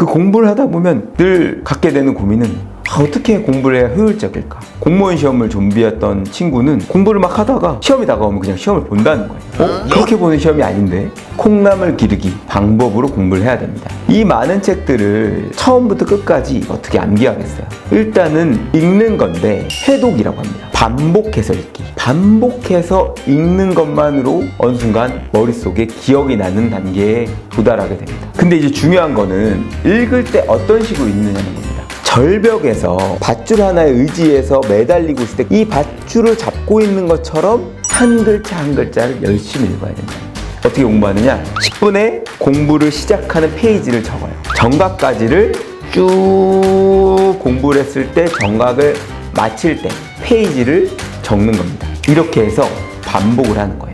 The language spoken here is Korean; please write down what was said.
그 공부를 하다 보면 늘 갖게 되는 고민은 아, 어떻게 공부를 해야 효율적일까? 공무원 시험을 준비했던 친구는 공부를 막 하다가 시험이 다가오면 그냥 시험을 본다는 거예요. 어? 그렇게 보는 시험이 아닌데 콩나물 기르기 방법으로 공부를 해야 됩니다. 이 많은 책들을 처음부터 끝까지 어떻게 암기하겠어요? 일단은 읽는 건데 해독이라고 합니다. 반복해서 읽기. 반복해서 읽는 것만으로 어느 순간 머릿속에 기억이 나는 단계에 도달하게 됩니다. 근데 이제 중요한 거는 읽을 때 어떤 식으로 읽느냐는 겁니다. 절벽에서 밧줄 하나에 의지해서 매달리고 있을 때 이 밧줄을 잡고 있는 것처럼 한 글자 한 글자를 열심히 읽어야 된다. 어떻게 공부하느냐? 10분에 공부를 시작하는 페이지를 적어요. 정각까지를 쭉 공부를 했을 때 정각을 마칠 때 페이지를 적는 겁니다. 이렇게 해서 반복을 하는 거예요.